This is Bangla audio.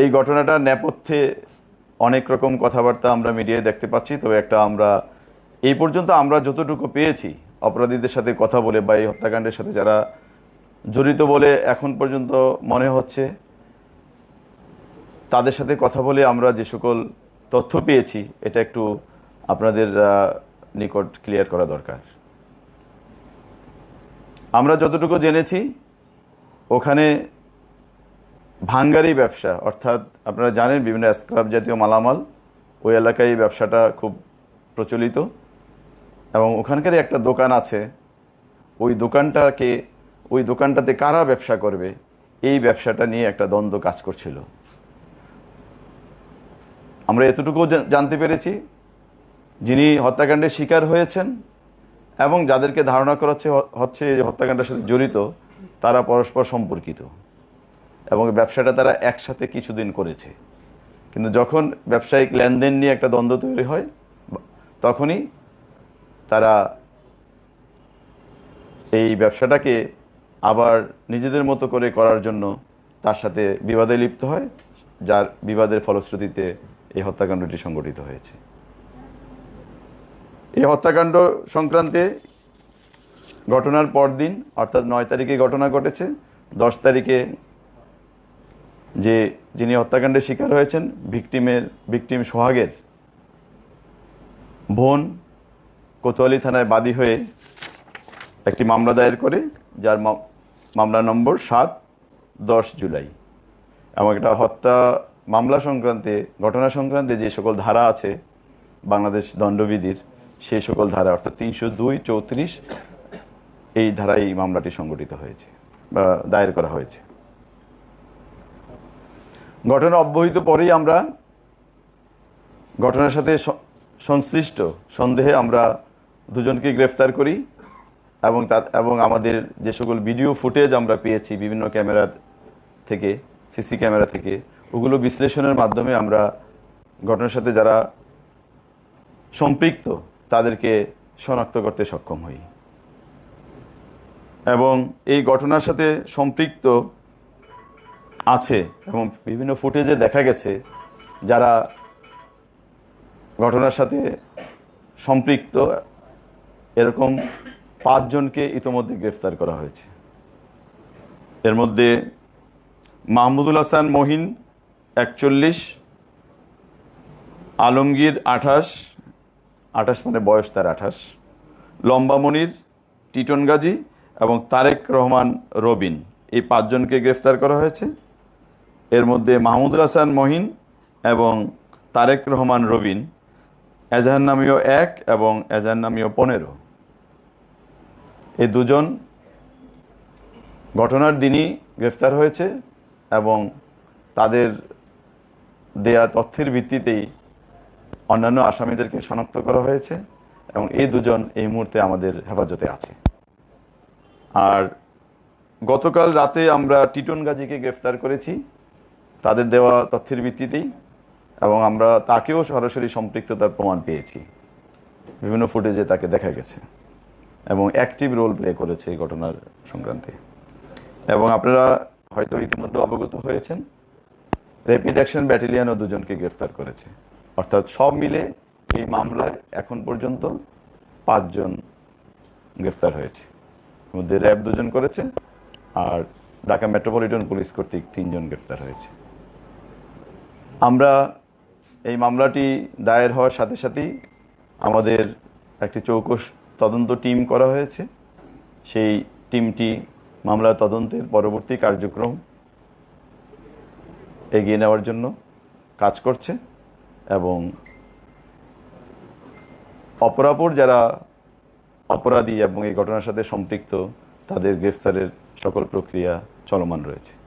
এই ঘটনাটা নেপথ্যে অনেক রকম কথাবার্তা আমরা মিডিয়ায় দেখতে পাচ্ছি, তবে একটা আমরা, এই পর্যন্ত আমরা যতটুকু পেয়েছি অপরাধীদের সাথে কথা বলে বা এই হত্যাকাণ্ডের সাথে যারা জড়িত বলে এখন পর্যন্ত মনে হচ্ছে, তাদের সাথে কথা বলে আমরা যে সকল তথ্য পেয়েছি, এটা একটু আপনাদের নিকট ক্লিয়ার করা দরকার। আমরা যতটুকু জেনেছি, ওখানে ভাঙ্গারি ব্যবসা, অর্থাৎ আপনারা জানেন বিভিন্ন স্ক্রাব জাতীয় মালামাল, ওই এলাকায় এই ব্যবসাটা খুব প্রচলিত। এবং ওখানকারই একটা দোকান আছে, ওই দোকানটাকে, ওই দোকানটাতে কারা ব্যবসা করবে, এই ব্যবসাটা নিয়ে একটা দ্বন্দ্ব কাজ করছিল। আমরা এতটুকুও জানতে পেরেছি, যিনি হত্যাকাণ্ডের শিকার হয়েছেন এবং যাদেরকে ধারণা করা হচ্ছে হচ্ছে হত্যাকাণ্ডের সাথে জড়িত, তারা পরস্পর সম্পর্কিত। এবং ব্যবসাটা তারা একসাথে কিছুদিন করেছে। কিন্তু যখন ব্যবসায়িক লেনদেন নিয়ে একটা দ্বন্দ্ব তৈরি হয়, তখনই তারা এই ব্যবসাটাকে আবার নিজেদের মতো করে করার জন্য তার সাথে বিবাদে লিপ্ত হয়, যার বিবাদের ফলশ্রুতিতে এই হত্যাকাণ্ডটি সংঘটিত হয়েছে। এই হত্যাকাণ্ড সংক্রান্তে ঘটনার পরদিন, অর্থাৎ নয় তারিখে ঘটনা ঘটেছে, দশ তারিখে যে যিনি হত্যাকাণ্ডের শিকার হয়েছেন ভিকটিমের ভিকটিম সোহাগের বোন কোতোয়ালি থানায় বাদী হয়ে একটি মামলা দায়ের করে, যার মামলা নম্বর সাত, দশ জুলাই। এবং এটা হত্যা মামলা সংক্রান্তে, ঘটনা সংক্রান্তে যে সকল ধারা আছে বাংলাদেশ দণ্ডবিধির সেই সকল ধারা, অর্থাৎ তিনশো দুই চৌত্রিশ, এই ধারায় এই মামলাটি সংগঠিত হয়েছে বা দায়ের করা হয়েছে। ঘটনা অব্যহিত পরেই আমরা ঘটনার সাথে সংশ্লিষ্ট সন্দেহে আমরা দুজনকে গ্রেফতার করি এবং তা এবং আমাদের যে সকল ভিডিও ফুটেজ আমরা পেয়েছি বিভিন্ন ক্যামেরা থেকে, সিসি ক্যামেরা থেকে, ওগুলো বিশ্লেষণের মাধ্যমে আমরা ঘটনার সাথে যারা সম্পৃক্ত তাদেরকে শনাক্ত করতে সক্ষম হই। এবং এই ঘটনার সাথে সম্পৃক্ত আছে এবং বিভিন্ন ফুটেজে দেখা গেছে যারা ঘটনার সাথে সম্পৃক্ত, এরকম পাঁচজনকে ইতোমধ্যে গ্রেফতার করা হয়েছে। এর মধ্যে মাহমুদুল হাসান মহিন একচল্লিশ, আলমগীর আঠাশ আঠাশ মানে বয়স তার আঠাশ, লম্বা মনির, টিটন গাজী এবং তারেক রহমান রবিন এই পাঁচজনকে গ্রেফতার করা হয়েছে। এর মধ্যে মাহমুদুল হাসান মহিন এবং তারেক রহমান রবিন। এজাহার নামীয় এক এবং এজাহার নামীয় পনেরো। এই দুজন ঘটনার দিনই গ্রেফতার হয়েছে এবং তাদের দেয়া তথ্যের ভিত্তিতেই অন্যান্য আসামিদেরকে শনাক্ত করা হয়েছে এবং এই দুজন এই মুহূর্তে আমাদের হেফাজতে আছে। আর গতকাল রাতে আমরা টিটন গাজীকে গ্রেফতার করেছি। তাদের দেওয়া তথ্যের ভিত্তিতেই এবং আমরা তাকেও সরাসরি সম্পৃক্ততার প্রমাণ পেয়েছি। বিভিন্ন ফুটেজে তাকে দেখা গেছে এবং অ্যাক্টিভ রোল প্লে করেছে এই ঘটনার সংক্রান্তে। এবং আপনারা হয়তো ইতিমধ্যে অবগত হয়েছেন, র্যাপিড অ্যাকশন ব্যাটালিয়নও দুজনকে গ্রেফতার করেছে। অর্থাৎ সব মিলে এই মামলায় এখন পর্যন্ত পাঁচজন গ্রেফতার হয়েছে। মধ্যে র্যাব দুজন করেছে আর ঢাকা মেট্রোপলিটন পুলিশ কর্তৃক তিনজন গ্রেফতার হয়েছে। আমরা এই মামলাটি দায়ের হওয়ার সাথে সাথেই আমাদের একটি চৌকস তদন্ত টিম করা হয়েছে। সেই টিমটি মামলার তদন্তের পরবর্তী কার্যক্রম এগিয়ে নেওয়ার জন্য কাজ করছে এবং অপরাপর যারা অপরাধী এবং এই ঘটনার সাথে সম্পৃক্ত, তাদের গ্রেফতারের সকল প্রক্রিয়া চলমান রয়েছে।